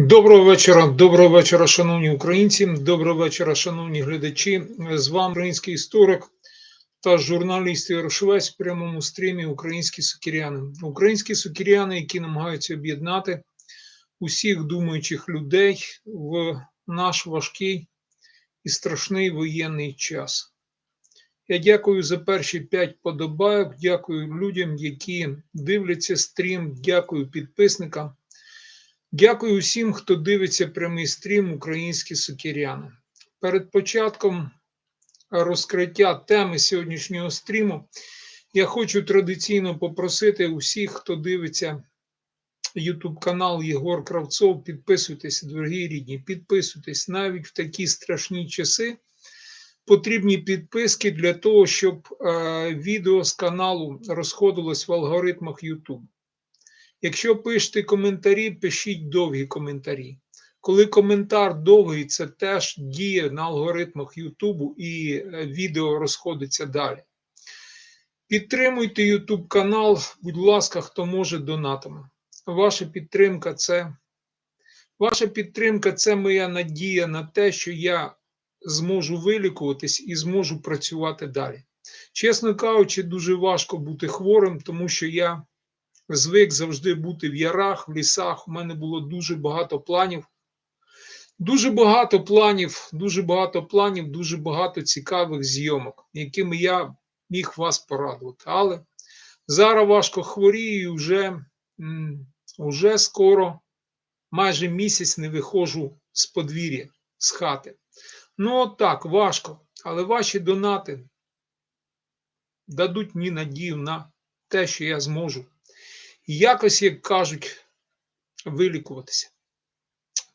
Доброго вечора, доброго вечора, шановні українці, доброго вечора, шановні глядачі. З вами український історик та журналіст Ігор Швець в прямому стрімі Українські сукіряни. Українські сукіряни, які намагаються об'єднати усіх думаючих людей в наш важкий і страшний воєнний час. Я дякую за перші п'ять подобайок, дякую людям, які дивляться стрім, дякую підписникам. Дякую всім, хто дивиться прямий стрім Українські сукіряни. Перед початком розкриття теми сьогоднішнього стріму я хочу традиційно попросити усіх, хто дивиться YouTube канал Єгор Кравцов, підписуйтесь, дорогі рідні, підписуйтесь навіть в такі страшні часи. Потрібні підписки для того, щоб е, відео з каналу розходилось в алгоритмах YouTube. Якщо пишете коментарі, пишіть довгі коментарі. Коли коментар довгий, це теж діє на алгоритмах Ютубу і е, відео розходиться далі. Підтримуйте YouTube канал, будь ласка, хто може донатами. Ваша підтримка це ваша підтримка це моя надія на те, що я зможу вилікуватись і зможу працювати далі. Чесно кажучи, дуже важко бути хворим, тому що я звик завжди бути в ярах, в лісах. У мене було дуже багато планів. Дуже багато планів, дуже багато планів, дуже багато цікавих зйомок, якими я міг вас порадувати. Але зараз важко хворію, вже, вже скоро майже місяць не виходжу з подвір'я, з хати. Ну, от так, важко. Але ваші донати дадуть мені надію на те, що я зможу якось, як кажуть, вилікуватися.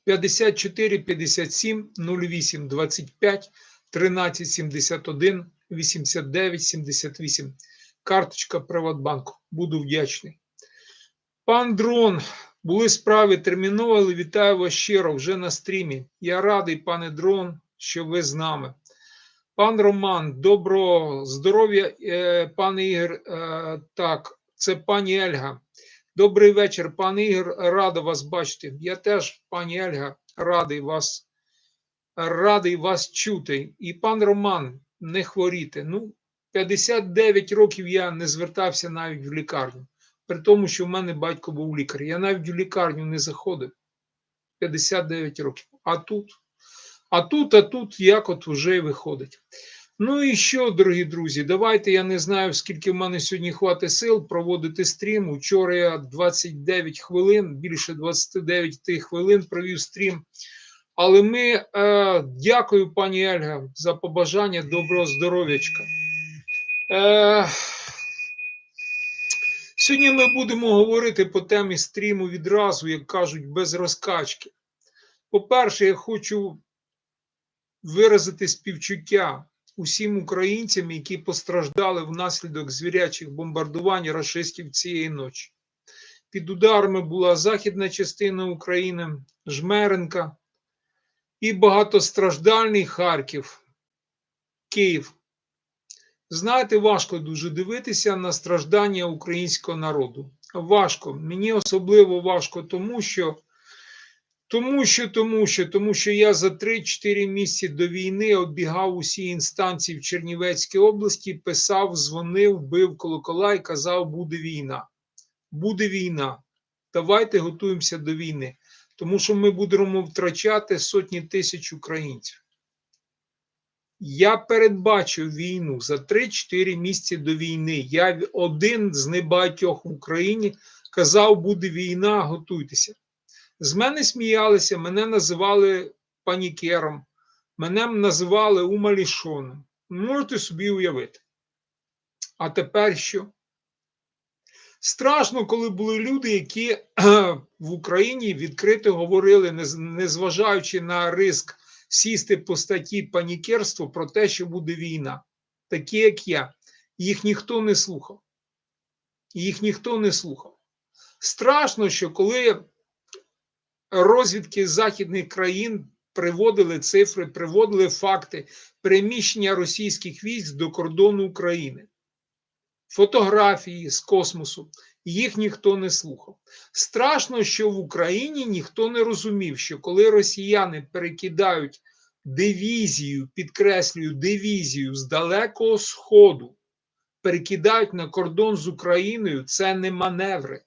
54 57 08 25 13 71 89 78. Карточка Приватбанку. Буду вдячний. Пан Дрон, були справи терміново, вітаю вас щиро вже на стрімі. Я радий, пане Дрон, що ви з нами. Пан Роман, доброго здоров'я, е, пане Ігор. Е, так, це пані Ельга. Добрий вечір, пане Ігор. Рада вас бачити. Я теж, пані Ельга, радий вас, радий вас чути. І пан Роман, не хворіти. Ну, 59 років я не звертався навіть в лікарню. При тому, що в мене батько був лікар. Я навіть в лікарню не заходив. 59 років. А тут, а тут, а тут як от вже виходить. Ну і що, дорогі друзі, давайте я не знаю, скільки в мене сьогодні хватить сил проводити стрім. Учора я 29 хвилин, більше 29 хвилин провів стрім. Але ми е, дякую, пані Ельга, за побажання доброго здоров'ячка. Е, сьогодні ми будемо говорити по темі стріму відразу, як кажуть, без розкачки. По-перше, я хочу виразити співчуття усім українцям, які постраждали внаслідок звірячих бомбардувань рашистів цієї ночі. Під ударами була західна частина України, Жмеренка і багатостраждальний Харків, Київ. Знаєте, важко дуже дивитися на страждання українського народу. Важко. Мені особливо важко, тому що. Тому що, тому що, тому що я за 3-4 місяці до війни оббігав усі інстанції в Чернівецькій області, писав, дзвонив, бив колокола і казав, буде війна. Буде війна. Давайте готуємося до війни. Тому що ми будемо втрачати сотні тисяч українців. Я передбачив війну за 3-4 місяці до війни. Я один з небагатьох в Україні казав, буде війна, готуйтеся. З мене сміялися, мене називали панікером, мене називали умалішоном. Можете собі уявити. А тепер що? Страшно, коли були люди, які в Україні відкрито говорили, незважаючи на риск сісти по статті панікерство про те, що буде війна. Такі, як я. Їх ніхто не слухав. Їх ніхто не слухав. Страшно, що коли розвідки західних країн приводили цифри, приводили факти переміщення російських військ до кордону України, фотографії з космосу. їх ніхто не слухав. Страшно, що в Україні ніхто не розумів, що коли росіяни перекидають дивізію, підкреслюю, дивізію з далекого сходу, перекидають на кордон з Україною, це не маневри.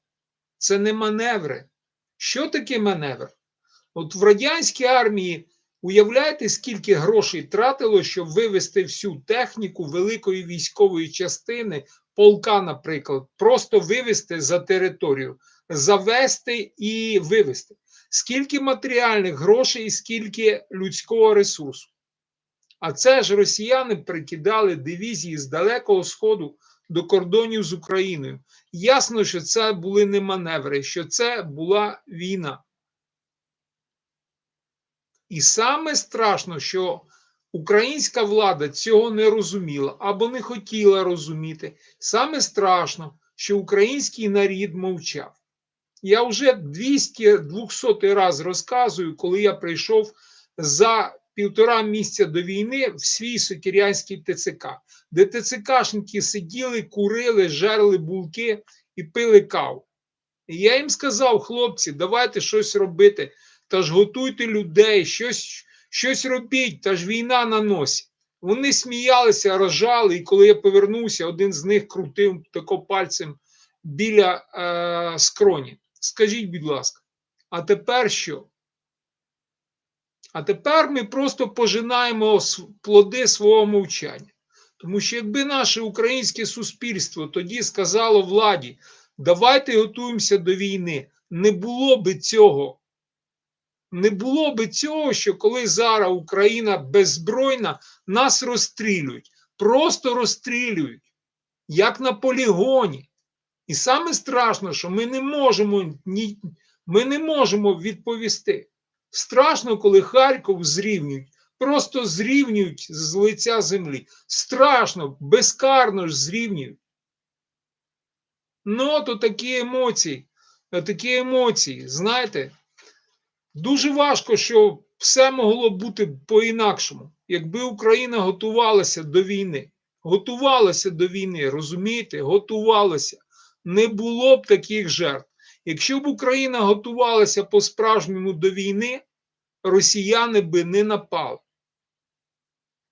Це не маневри. Що таке маневр? От в радянській армії уявляєте, скільки грошей тратило, щоб вивести всю техніку великої військової частини, полка, наприклад, просто вивести за територію, завести і вивести. Скільки матеріальних грошей і скільки людського ресурсу. А це ж росіяни прикидали дивізії з Далекого Сходу до кордонів з Україною. Ясно, що це були не маневри, що це була війна. І саме страшно, що українська влада цього не розуміла або не хотіла розуміти. Саме страшно, що український нарід мовчав. Я вже 200 200 раз розказую, коли я прийшов за півтора місяця до війни в свій сокірянський ТЦК, де ТЦКшники сиділи, курили, жерли булки і пили каву. І я їм сказав, хлопці, давайте щось робити, та ж готуйте людей, щось щось робіть, та ж війна на носі. Вони сміялися, рожали, і коли я повернувся, один з них крутив тако пальцем біля е, скроні. Скажіть, будь ласка, а тепер що? А тепер ми просто пожинаємо плоди свого мовчання. Тому що якби наше українське суспільство тоді сказало владі, давайте готуємося до війни, не було би цього. Не було би цього, що коли зараз Україна беззбройна, нас розстрілюють. Просто розстрілюють, як на полігоні. І саме страшно, що ми не можемо ми не можемо відповісти. Страшно, коли Харків зрівнюють, просто зрівнюють з лиця землі. Страшно, безкарно ж зрівнюють. Ну, то такі емоції, такі емоції, знаєте, дуже важко, що все могло бути по-інакшому, якби Україна готувалася до війни. Готувалася до війни, розумієте? Готувалася. Не було б таких жертв. Якщо б Україна готувалася по-справжньому до війни, росіяни би не напали.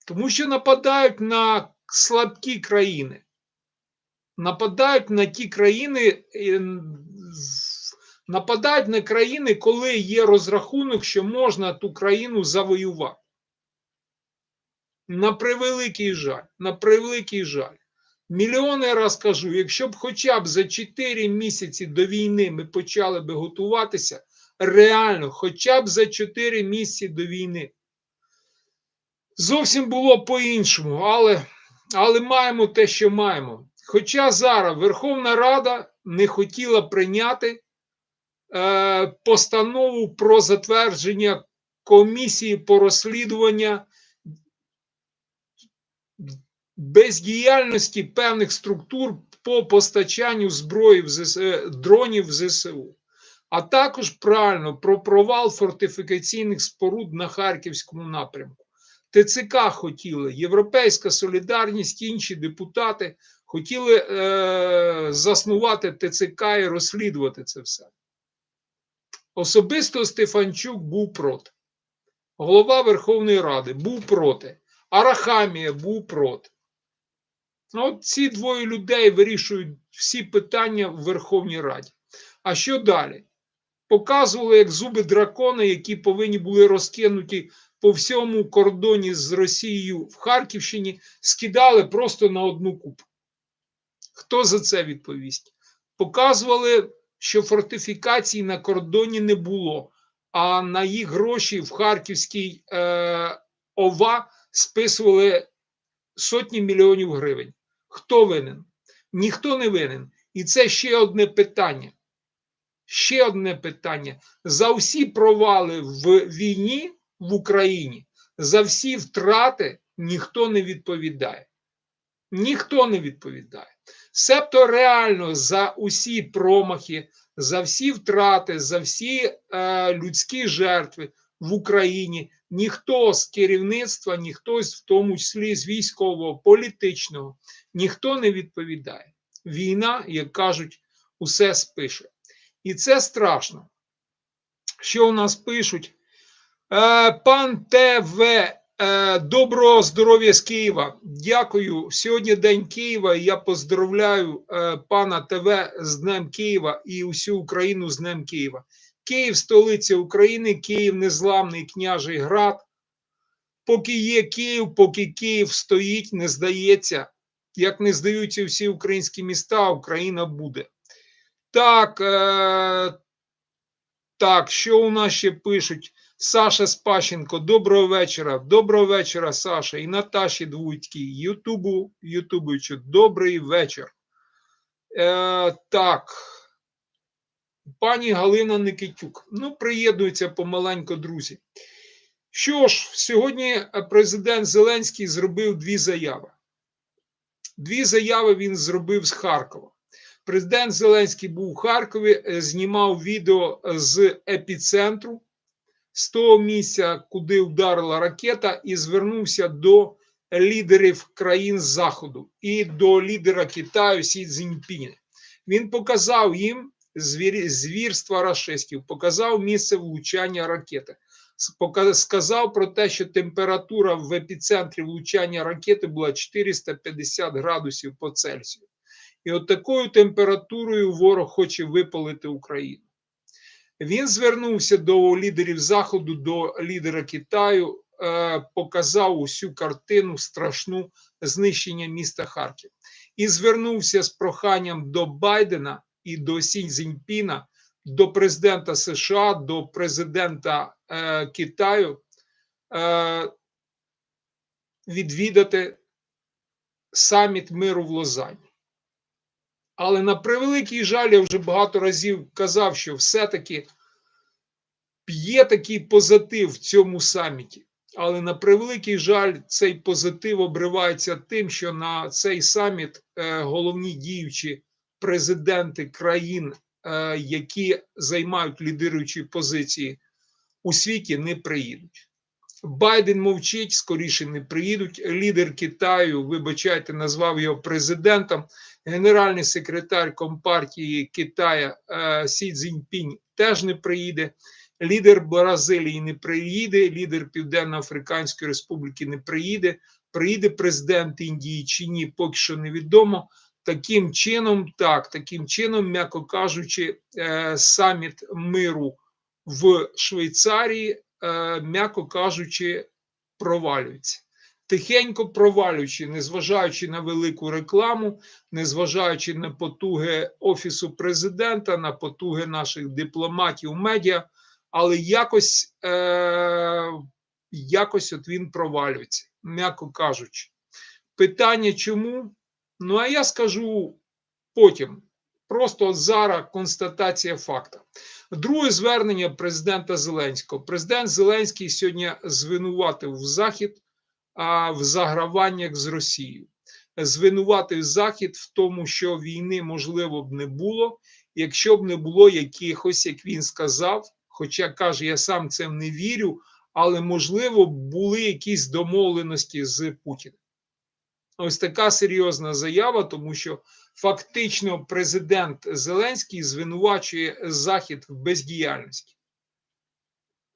Тому що нападають на слабкі країни. Нападають на ті країни, нападають на країни, коли є розрахунок, що можна ту країну завоювати. На превеликий жаль, на превеликий жаль. Мільйони раз кажу, якщо б хоча б за 4 місяці до війни ми почали би готуватися, реально, хоча б за 4 місяці до війни. Зовсім було по-іншому, але, але маємо те, що маємо. Хоча зараз Верховна Рада не хотіла прийняти е, постанову про затвердження комісії по розслідування бездіяльності певних структур по постачанню зброї в ЗС... Е, дронів в ЗСУ, а також правильно про провал фортифікаційних споруд на Харківському напрямку. ТЦК хотіли, Європейська Солідарність, інші депутати хотіли е, заснувати ТЦК і розслідувати це все. Особисто Стефанчук був проти. Голова Верховної Ради був проти. Арахамія був проти. Ну, ці двоє людей вирішують всі питання в Верховній Раді. А що далі? Показували як зуби дракона, які повинні були розкинуті по всьому кордоні з Росією в Харківщині, скидали просто на одну купу. Хто за це відповість? Показували, що фортифікацій на кордоні не було, а на їх гроші в Харківській е, ОВА списували сотні мільйонів гривень. Хто винен? Ніхто не винен. І це ще одне питання. Ще одне питання. За всі провали в війні в Україні, за всі втрати ніхто не відповідає. Ніхто не відповідає. Себто реально за усі промахи, за всі втрати, за всі е, людські жертви в Україні ніхто з керівництва, ніхто в тому числі з військового, політичного, ніхто не відповідає. Війна, як кажуть усе спише. І це страшно. Що у нас пишуть? Е, Пан ТВ, е, доброго здоров'я з Києва. Дякую. Сьогодні День Києва. Я поздравляю е, пана ТВ з Днем Києва і усю Україну з Днем Києва. Київ столиця України, Київ незламний княжий град. Поки є Київ, поки Київ стоїть, не здається. Як не здаються всі українські міста, Україна буде. Так, е, так, що у нас ще пишуть? Саша Спащенко, доброго вечора. Доброго вечора, Саша. І Наташі Двуйській, Ютубу, Ютубичу, добрий вечір. Е, так. Пані Галина Никитюк. Ну, приєднуються помаленько, друзі. Що ж, сьогодні президент Зеленський зробив дві заяви. Дві заяви він зробив з Харкова. Президент Зеленський був у Харкові, е, знімав відео з епіцентру, з того місця, куди вдарила ракета, і звернувся до лідерів країн Заходу і до лідера Китаю Сі Цзіньпіня. Він показав їм звір, звірства рашистів, показав місце влучання ракети. Сказав про те, що температура в епіцентрі влучання ракети була 450 градусів по Цельсію. І от такою температурою ворог хоче випалити Україну. Він звернувся до лідерів Заходу, до лідера Китаю, е, показав усю картину страшну знищення міста Харків. І звернувся з проханням до Байдена і до Сінь Цзіньпіна, до президента США, до президента Китаю е, відвідати саміт миру в Лозанні. Але на превеликий жаль, я вже багато разів казав, що все-таки є такий позитив в цьому саміті. Але на превеликий жаль, цей позитив обривається тим, що на цей саміт е, головні діючі президенти країн, е, які займають лідируючі позиції у світі, не приїдуть. Байден мовчить, скоріше не приїдуть. Лідер Китаю, вибачайте, назвав його президентом. Генеральний секретар Компартії Китая е, Сі Цзіньпінь теж не приїде. Лідер Бразилії не приїде, лідер Південно-Африканської Республіки не приїде. Приїде президент Індії чи ні, поки що невідомо. Таким чином, так, таким чином, м'яко кажучи, е, саміт миру в Швейцарії, е, м'яко кажучи, провалюється. Тихенько провалюючи, незважаючи на велику рекламу, незважаючи на потуги Офісу президента, на потуги наших дипломатів, медіа, але якось е, якось от він провалюється, м'яко кажучи. Питання чому? Ну, а я скажу потім. Просто зараз констатація факту. Друге звернення президента Зеленського. Президент Зеленський сьогодні звинуватив Захід а, в заграваннях з Росією. Звинуватив Захід в тому, що війни можливо б не було, якщо б не було якихось, як він сказав, хоча каже, я сам цим не вірю, але можливо були якісь домовленості з Путіним. Ось така серйозна заява, тому що фактично президент Зеленський звинувачує Захід в бездіяльності.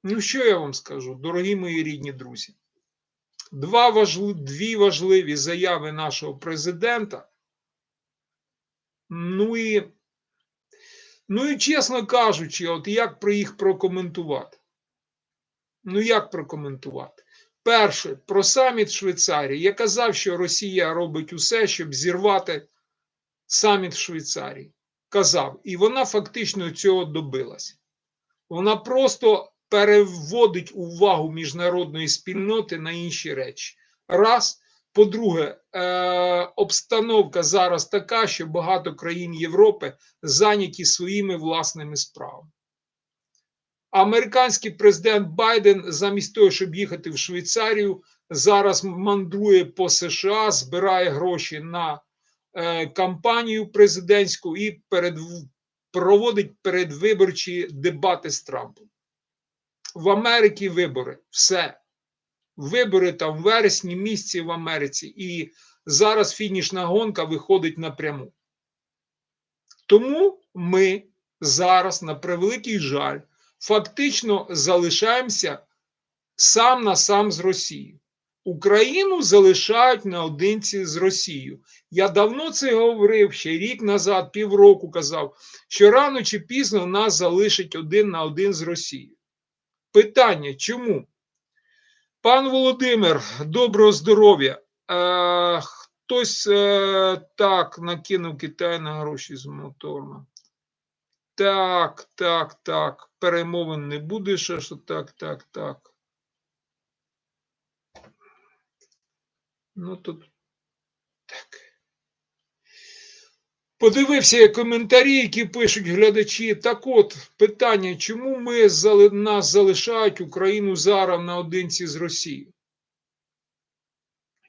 Ну, що я вам скажу, дорогі мої рідні друзі? Два важли, Дві важливі заяви нашого президента. Ну і, ну і чесно кажучи, от як про їх прокоментувати? Ну, як прокоментувати? Перше, про саміт Швейцарії. Я казав, що Росія робить усе, щоб зірвати саміт в Швейцарії. Казав, і вона фактично цього добилася. Вона просто переводить увагу міжнародної спільноти на інші речі. Раз. По-друге, е, обстановка зараз така, що багато країн Європи зайняті своїми власними справами. Американський президент Байден, замість того, щоб їхати в Швейцарію, зараз мандрує по США, збирає гроші на кампанію президентську і перед, проводить передвиборчі дебати з Трампом. В Америці вибори. Все. Вибори там в вересні місці в Америці. І зараз фінішна гонка виходить напряму. Тому ми зараз, на превеликий жаль, фактично залишаємося сам на сам з Росією. Україну залишають наодинці з Росією. Я давно це говорив ще рік назад, півроку казав, що рано чи пізно нас залишить один на один з Росією. Питання чому? Пан Володимир, доброго здоров'я. Е, хтось е, так накинув Китай на гроші з моторна. Так, так, так. Перемовин не буде, що так, так, так. Ну тут так. Подивився коментарі, які пишуть глядачі. Так от, питання, чому ми нас залишають Україну зараз наодинці з Росією?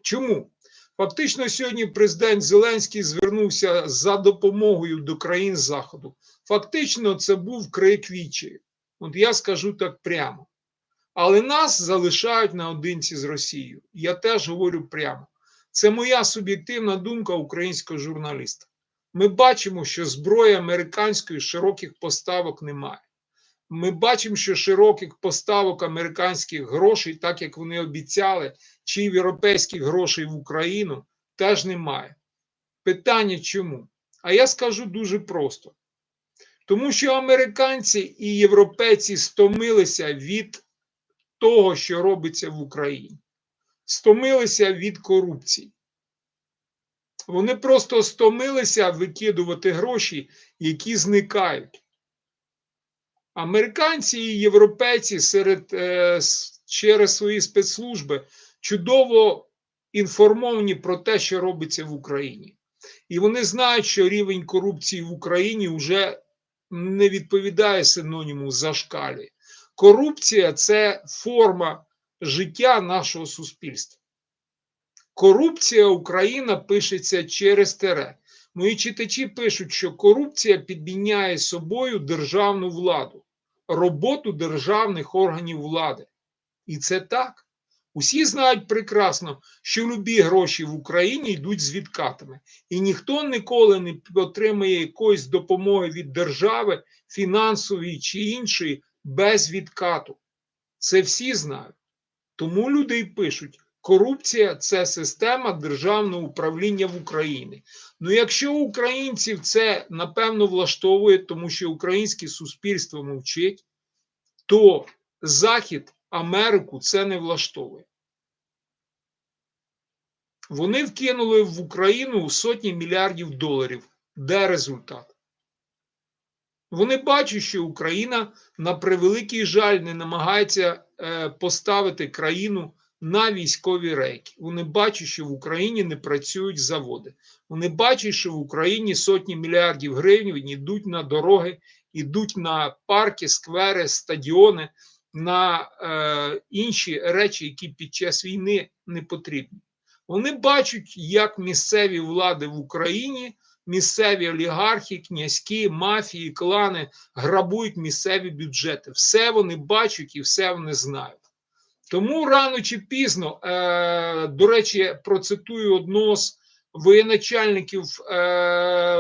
Чому? Фактично, сьогодні президент Зеленський звернувся за допомогою до країн Заходу. Фактично, це був крик вічі. От я скажу так прямо. Але нас залишають наодинці з Росією. Я теж говорю прямо. Це моя суб'єктивна думка українського журналіста. Ми бачимо, що зброї американської широких поставок немає. Ми бачимо, що широких поставок американських грошей, так як вони обіцяли, чи європейських грошей в Україну, теж немає. Питання чому? А я скажу дуже просто: тому що американці і європейці стомилися від того, що робиться в Україні, стомилися від корупції. Вони просто стомилися викидувати гроші, які зникають. Американці і європейці серед, е, через свої спецслужби чудово інформовані про те, що робиться в Україні. І вони знають, що рівень корупції в Україні вже не відповідає синоніму зашкалює. Корупція це форма життя нашого суспільства. Корупція Україна пишеться через тере. Мої читачі пишуть, що корупція підміняє собою державну владу, роботу державних органів влади. І це так. Усі знають прекрасно, що любі гроші в Україні йдуть з відкатами, і ніхто ніколи не отримає якоїсь допомоги від держави, фінансової чи іншої, без відкату. Це всі знають. Тому люди й пишуть: корупція це система державного управління в Україні. Ну, якщо українців це напевно влаштовує, тому що українське суспільство мовчить, то Захід, Америку це не влаштовує. Вони вкинули в Україну сотні мільярдів доларів. Де результат? Вони бачать, що Україна на превеликий жаль не намагається е, поставити країну на військові рейки. Вони бачать, що в Україні не працюють заводи. Вони бачать, що в Україні сотні мільярдів гривень йдуть на дороги, йдуть на парки, сквери, стадіони, на е, інші речі, які під час війни не потрібні. Вони бачать, як місцеві влади в Україні місцеві олігархи, князькі, мафії, клани грабують місцеві бюджети. Все вони бачать і все вони знають. Тому рано чи пізно, е, до речі, процитую одного з воєначальників е,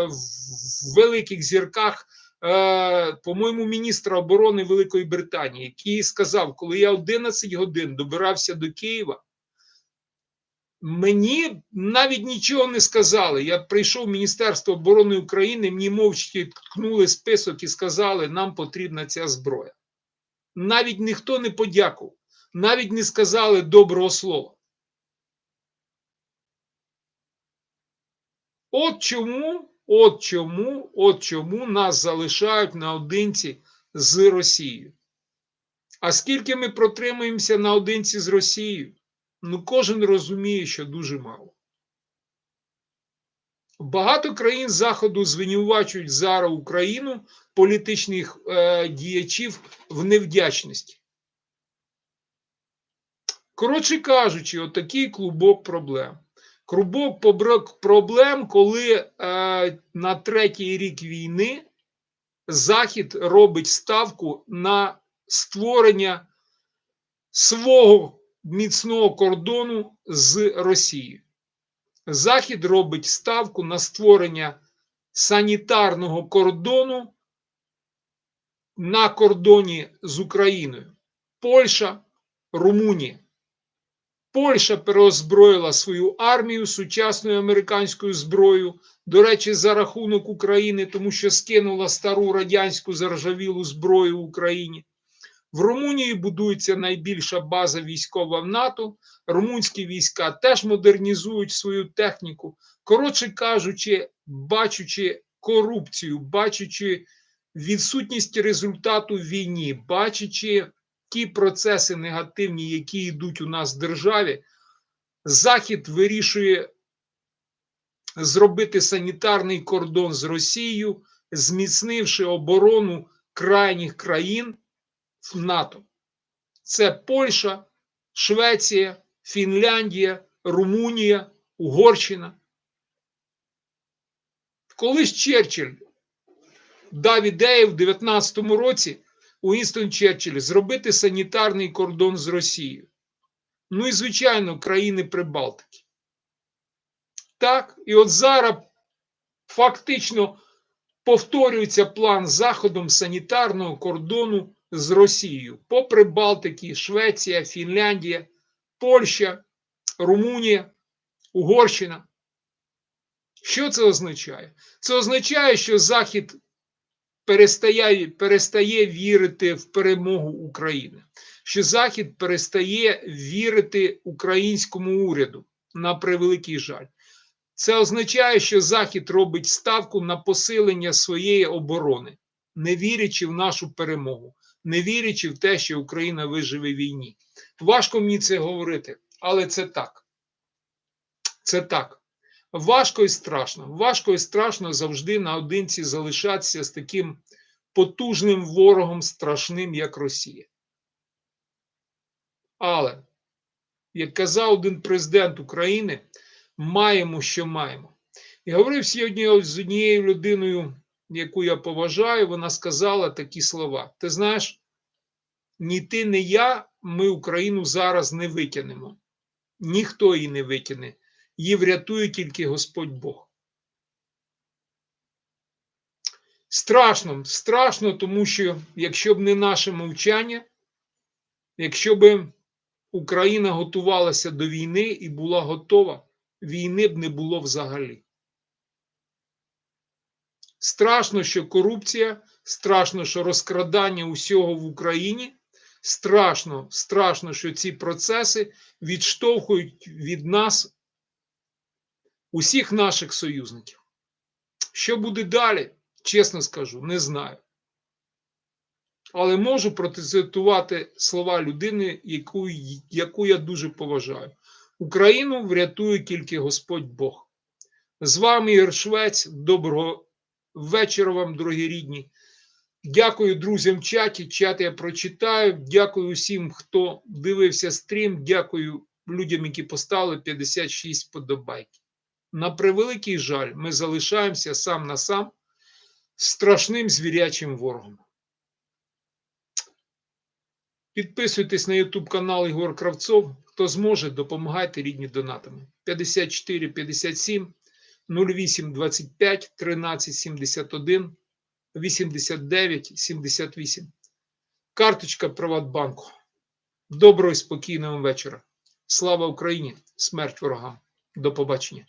в великих зірках, е, по-моєму, міністра оборони Великої Британії, який сказав, коли я 11 годин добирався до Києва. Мені навіть нічого не сказали. Я прийшов в Міністерство оборони України, мені мовчки ткнули список і сказали, нам потрібна ця зброя. Навіть ніхто не подякував, навіть не сказали доброго слова. От чому, от чому, от чому нас залишають наодинці з Росією. А скільки ми протримаємося наодинці з Росією? Ну, кожен розуміє, що дуже мало. Багато країн Заходу звинувачують зараз Україну політичних е, діячів в невдячності. Коротше кажучи, отакий клубок проблем. Клубок проблем, коли е, на третій рік війни Захід робить ставку на створення свого міцного кордону з Росією. Захід робить ставку на створення санітарного кордону на кордоні з Україною. Польща, Румунія. Польща переозброїла свою армію сучасною американською зброєю. До речі, за рахунок України, тому що скинула стару радянську заржавілу зброю Україні. В Румунії будується найбільша база військова в НАТО. Румунські війська теж модернізують свою техніку. Коротше кажучи, бачучи корупцію, бачачи відсутність результату війні, бачачи ті процеси негативні, які йдуть у нас в державі, Захід вирішує зробити санітарний кордон з Росією, зміцнивши оборону крайніх країн в НАТО. Це Польща, Швеція, Фінляндія, Румунія, Угорщина. Колись Черчилль дав ідею в 19-му році Уінстон Черчилль зробити санітарний кордон з Росією. Ну і, звичайно, країни Прибалтики. Так, і от зараз фактично повторюється план заходом санітарного кордону з Росією по Прибалтики, Швеція, Фінляндія, Польща, Румунія, Угорщина. Що це означає? Це означає, що Захід перестає, перестає вірити в перемогу України, що Захід перестає вірити українському уряду на превеликий жаль. Це означає, що Захід робить ставку на посилення своєї оборони, не вірячи в нашу перемогу, не вірячи в те, що Україна виживе війні. Важко мені це говорити, але це так. Це так. Важко і страшно. Важко і страшно завжди наодинці залишатися з таким потужним ворогом, страшним, як Росія. Але, як казав один президент України, маємо, що маємо. І говорив сьогодні з однією людиною, яку я поважаю, вона сказала такі слова: Ти знаєш, ні ти, ні я, ми Україну зараз не витягнемо. Ніхто її не витягне. Її врятує тільки Господь Бог. Страшно, страшно, тому що якщо б не наше мовчання, якщо б Україна готувалася до війни і була готова, війни б не було взагалі. Страшно, що корупція, страшно, що розкрадання усього в Україні. Страшно, страшно, що ці процеси відштовхують від нас усіх наших союзників. Що буде далі, чесно скажу, не знаю. Але можу процитувати слова людини, яку, яку я дуже поважаю. Україну врятує тільки Господь Бог. З вами Ігор Швець. Доброго вечора вам, дорогі рідні. Дякую друзям в чаті. Чат я прочитаю. Дякую усім, хто дивився стрім. Дякую людям, які поставили 56 подобайки. На превеликий жаль, ми залишаємося сам на сам страшним звірячим ворогом. Підписуйтесь на YouTube канал Ігор Кравцов. Хто зможе, допомагайте рідні донатами. 54 57 08 25 13 71 89 78. Карточка Приватбанку. Доброго і спокійного вечора. Слава Україні! Смерть ворогам! До побачення!